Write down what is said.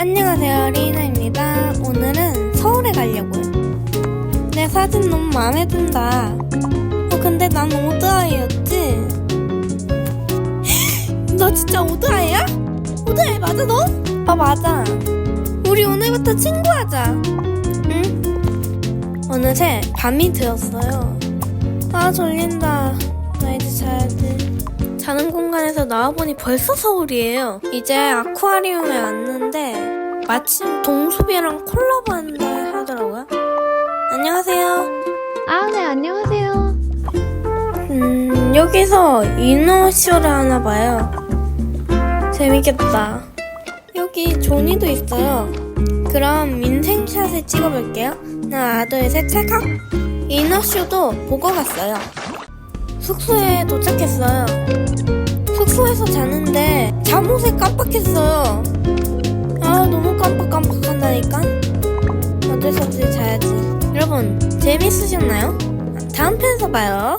안녕하세요 리나입니다. 오늘은 서울에 가려고요. 내 사진 너무 마음에 든다. 어 근데 난 오드아이였지? 너 진짜 오드아이야? 오드아이 맞아 너? 아 맞아. 우리 오늘부터 친구하자. 응? 어느새 밤이 되었어요. 아 졸린다. 나 이제 자야지 자는 공간에서 나와보니 벌써 서울이에요. 이제 아쿠아리움에 왔는데 마침 동숲이랑 콜라보 한다 하더라고요. 안녕하세요. 아, 네, 안녕하세요. 음, 여기서 이너쇼를 하나 봐요. 재밌겠다. 여기 조니도 있어요. 그럼 인생샷을 찍어볼게요. 하나, 둘, 셋, 찰칵! 이너쇼도 보고 갔어요. 숙소에 도착했어요. 숙소에서 자는데 잠옷을 깜빡했어요. 어쩔 자야지. 여러분, 재밌으셨나요? 다음 편에서 봐요.